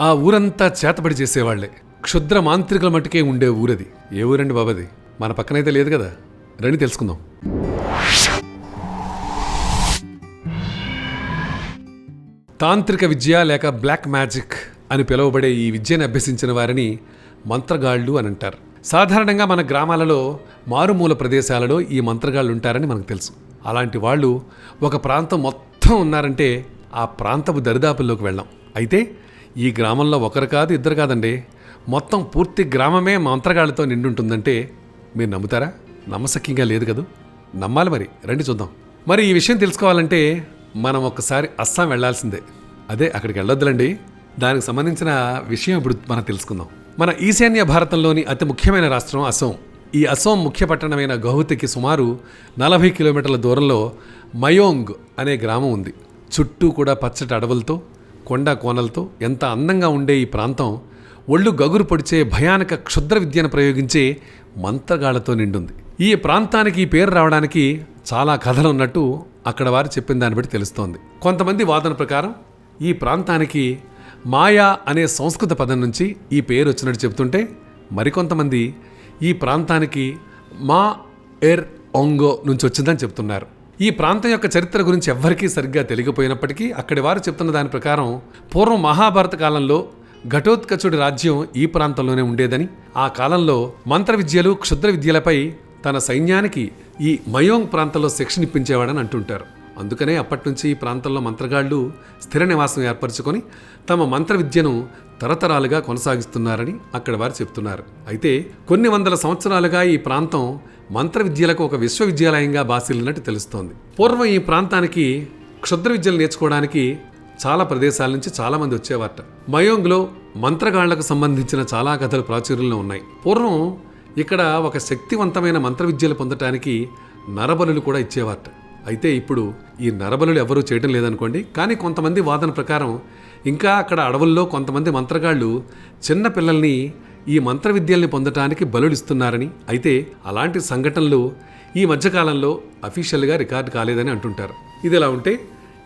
ఆ ఊరంతా చేతబడి చేసేవాళ్ళే. క్షుద్ర మాంత్రికుల మటుకే ఉండే ఊరది. ఏ ఊరండి బాబది? మన పక్కనైతే లేదు కదా? రండి తెలుసుకుందాం. తాంత్రిక విద్య లేక బ్లాక్ మ్యాజిక్ అని పిలువబడే ఈ విద్యను అభ్యసించిన వారిని మంత్రగాళ్ళు అని అంటారు సాధారణంగా మన గ్రామాలలో మారుమూల ప్రదేశాలలో ఈ మంత్రగాళ్ళు ఉంటారని మనకు తెలుసు. అలాంటి వాళ్ళు ఒక ప్రాంతం మొత్తం ఉన్నారంటే ఆ ప్రాంతపు దరిదాపుల్లోకి వెళ్ళాం. అయితే ఈ గ్రామంలో ఒకరు కాదు ఇద్దరు కాదండి. మొత్తం పూర్తి గ్రామమే మంత్రగాళ్ళతో నిండుంటుందంటే మీరు నమ్ముతారా? నమ్మసక్యంగా లేదు కదూ? నమ్మాలి మరి. రండి చూద్దాం. మరి ఈ విషయం తెలుసుకోవాలంటే మనం ఒక్కసారి అస్సాం వెళ్ళాల్సిందే. అదే అక్కడికి వెళ్ళొద్దులండి. దానికి సంబంధించిన విషయం ఇప్పుడు మనం తెలుసుకుందాం. మన ఈశాన్య భారతంలోని అతి ముఖ్యమైన రాష్ట్రం అసోం ఈ అసోం ముఖ్య పట్టణమైన గౌహతికి సుమారు నలభై కిలోమీటర్ల దూరంలో మయోంగ్ అనే గ్రామం ఉంది. చుట్టూ కూడా పచ్చటి అడవులతో కొండ కోనలతో ఎంత అందంగా ఉండే ఈ ప్రాంతం ఒళ్ళు గగురు పొడిచే భయానక క్షుద్ర విద్యను ప్రయోగించే మంత్రగాళ్ళతో నిండుంది. ఈ ప్రాంతానికి ఈ పేరు రావడానికి చాలా కథలు ఉన్నట్టు అక్కడ వారు చెప్పిన దాన్ని బట్టి తెలుస్తోంది. కొంతమంది వాదన ప్రకారం ఈ ప్రాంతానికి మాయా అనే సంస్కృత పదం నుంచి ఈ పేరు వచ్చినట్టు చెబుతుంటే మరికొంతమంది ఈ ప్రాంతానికి మా ఎర్ ఒంగో నుంచి వచ్చిందని చెప్తున్నారు ఈ ప్రాంతం యొక్క చరిత్ర గురించి ఎవ్వరికీ సరిగ్గా తెలియకపోయినప్పటికీ అక్కడి వారు చెప్తున్న దాని ప్రకారం పూర్వం మహాభారత కాలంలో ఘటోత్కచుడి రాజ్యం ఈ ప్రాంతంలోనే ఉండేదని ఆ కాలంలో మంత్ర విద్యలు క్షుద్ర విద్యలపై తన సైన్యానికి ఈ మయోంగ్ ప్రాంతంలో శిక్షణ ఇప్పించేవాడని అంటుంటారు. అందుకనే అప్పటినుంచి ఈ ప్రాంతంలో మంత్రగాళ్ళు స్థిర నివాసం ఏర్పరచుకొని తమ మంత్ర విద్యను తరతరాలుగా కొనసాగిస్తున్నారని అక్కడ వారు చెప్తున్నారు. అయితే కొన్ని వందల సంవత్సరాలుగా ఈ ప్రాంతం మంత్ర విద్యలకు ఒక విశ్వవిద్యాలయంగా బాసిల్లినట్టు తెలుస్తోంది. పూర్వం ఈ ప్రాంతానికి క్షుద్ర విద్యలు నేర్చుకోవడానికి చాలా ప్రదేశాల నుంచి చాలామంది వచ్చేవారట. మయోంగ్లో మంత్రగాళ్ళకు సంబంధించిన చాలా కథలు ప్రాచుర్యంలో ఉన్నాయి. పూర్వం ఇక్కడ ఒక శక్తివంతమైన మంత్ర విద్యలు పొందటానికి నరబలులు కూడా ఇచ్చేవారట. అయితే ఇప్పుడు ఈ నరబలులు ఎవరూ చేయడం లేదనుకోండి. కానీ కొంతమంది వాదన ప్రకారం ఇంకా అక్కడ అడవుల్లో కొంతమంది మంత్రగాళ్ళు చిన్న పిల్లల్ని ఈ మంత్ర విద్యల్ని పొందటానికి బలుడిస్తున్నారని అయితే అలాంటి సంఘటనలు ఈ మధ్యకాలంలో అఫీషియల్గా రికార్డు కాలేదని అంటుంటారు. ఇది ఎలా ఉంటే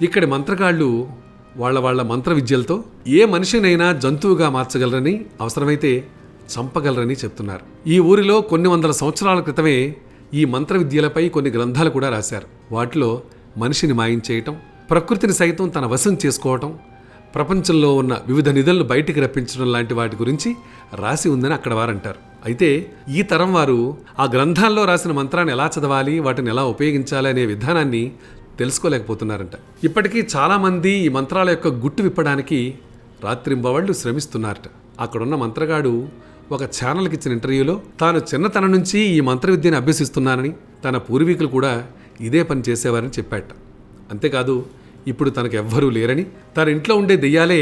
ఇక్కడి మంత్రగాళ్ళు వాళ్ళ వాళ్ళ మంత్ర విద్యలతో ఏ మనిషినైనా జంతువుగా మార్చగలరని అవసరమైతే చంపగలరని చెప్తున్నారు. ఈ ఊరిలో కొన్ని వందల సంవత్సరాల క్రితమే ఈ మంత్ర విద్యలపై కొన్ని గ్రంథాలు కూడా రాశారు. వాటిలో మనిషిని మాయం చేయటం ప్రకృతిని సైతం తన వశం చేసుకోవటం ప్రపంచంలో ఉన్న వివిధ నిధులను బయటికి రప్పించడం లాంటి వాటి గురించి రాసి ఉందని అక్కడ వారంటారు. అయితే ఈ తరం వారు ఆ గ్రంథాల్లో రాసిన మంత్రాన్ని ఎలా చదవాలి వాటిని ఎలా ఉపయోగించాలి అనే విధానాన్ని తెలుసుకోలేకపోతున్నారంట. ఇప్పటికీ చాలామంది ఈ మంత్రాల యొక్క గుట్టు విప్పడానికి రాత్రింబవళ్ళు శ్రమిస్తున్నారట. అక్కడున్న మంత్రగాడు ఒక ఛానల్కి ఇచ్చిన ఇంటర్వ్యూలో తాను చిన్నతనం నుంచి ఈ మంత్ర విద్యను అభ్యసిస్తున్నానని తన పూర్వీకులు కూడా ఇదే పని చేసేవారని చెప్పాట. అంతేకాదు ఇప్పుడు తనకు ఎవ్వరూ లేరని తన ఇంట్లో ఉండే దెయ్యాలే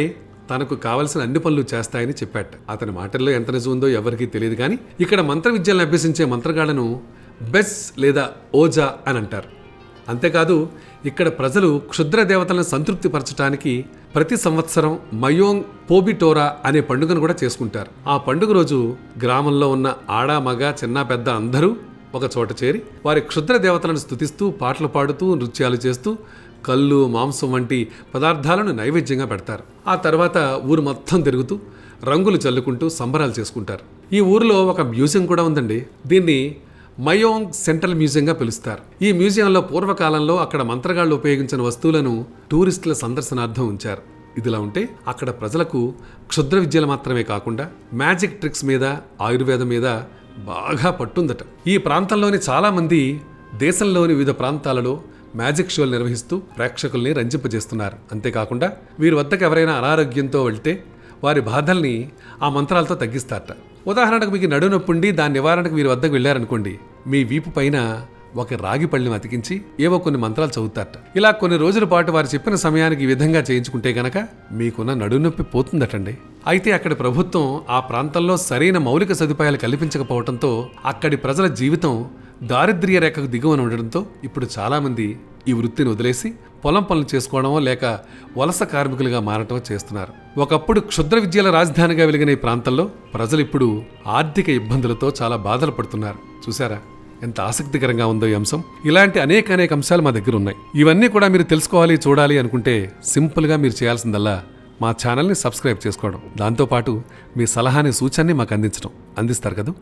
తనకు కావలసిన అన్ని పనులు చేస్తాయని చెప్పాట. అతని మాటల్లో ఎంత నిజం ఉందో ఎవరికీ తెలియదు కానీ ఇక్కడ మంత్ర విద్యలను అభ్యసించే మంత్రగాళ్ళను బెస్ లేదా ఓజా అని అంటారు. అంతేకాదు ఇక్కడ ప్రజలు క్షుద్ర దేవతలను సంతృప్తిపరచడానికి ప్రతి సంవత్సరం మయోంగ్ పోబిటోరా అనే పండుగను కూడా చేసుకుంటారు. ఆ పండుగ రోజు గ్రామంలో ఉన్న ఆడ మగ చిన్న పెద్ద అందరూ ఒక చోట చేరి వారి క్షుద్ర దేవతలను స్తుతిస్తూ పాటలు పాడుతూ నృత్యాలు చేస్తూ కళ్ళు మాంసం వంటి పదార్థాలను నైవేద్యంగా పెడతారు. ఆ తర్వాత ఊరు మొత్తం తిరుగుతూ రంగులు చల్లుకుంటూ సంబరాలు చేసుకుంటారు. ఈ ఊరిలో ఒక మ్యూజియం కూడా ఉందండి. దీన్ని మయోంగ్ సెంట్రల్ మ్యూజియంగా పిలుస్తారు. ఈ మ్యూజియంలో పూర్వకాలంలో అక్కడ మంత్రగాళ్ళు ఉపయోగించిన వస్తువులను టూరిస్టుల సందర్శనార్థం ఉంచారు. ఇదిలా ఉంటే అక్కడ ప్రజలకు క్షుద్ర విద్యలు మాత్రమే కాకుండా మ్యాజిక్ ట్రిక్స్ మీద ఆయుర్వేదం మీద బాగా పట్టుందట. ఈ ప్రాంతంలోని చాలామంది దేశంలోని వివిధ ప్రాంతాలలో మ్యాజిక్ షోలు నిర్వహిస్తూ ప్రేక్షకుల్ని రంజింపజేస్తున్నారు. అంతేకాకుండా వీరి వద్దకు ఎవరైనా అనారోగ్యంతో వెళ్తే వారి బాధల్ని ఆ మంత్రాలతో తగ్గిస్తారట. ఉదాహరణకు మీకు నడు నొప్పుండి దాని నివారణకు మీరు వద్దకు వెళ్ళారనుకోండి మీ వీపు పైన ఒక రాగి పళ్ళని అతికించి ఏవో కొన్ని మంత్రాలు చదువుతారట. ఇలా కొన్ని రోజుల పాటు వారు చెప్పిన సమయానికి ఈ విధంగా చేయించుకుంటే గనక మీకున్న నడునొప్పి పోతుందటండి. అయితే అక్కడి ప్రభుత్వం ఆ ప్రాంతంలో సరైన మౌలిక సదుపాయాలు కల్పించకపోవడంతో అక్కడి ప్రజల జీవితం దారిద్ర్య రేఖకు దిగువన ఉండడంతో ఇప్పుడు చాలామంది ఈ వృత్తిని వదిలేసి పొలం పనులు చేసుకోవడమో లేక వలస కార్మికులుగా మారటమో చేస్తున్నారు. ఒకప్పుడు క్షుద్ర విద్యల రాజధానిగా వెలిగిన ఈ ప్రాంతంలో ప్రజలు ఇప్పుడు ఆర్థిక ఇబ్బందులతో చాలా బాధలు పడుతున్నారు. చూసారా ఎంత ఆసక్తికరంగా ఉందో ఈ అంశం. ఇలాంటి అనేక అనేక అంశాలు మా దగ్గర ఉన్నాయి. ఇవన్నీ కూడా మీరు తెలుసుకోవాలి చూడాలి అనుకుంటే సింపుల్గా మీరు చేయాల్సిందల్లా మా ఛానల్ని సబ్స్క్రైబ్ చేసుకోవడం. దాంతోపాటు మీ సలహాని సూచనని మాకు అందించడం. అందిస్తారు కదా?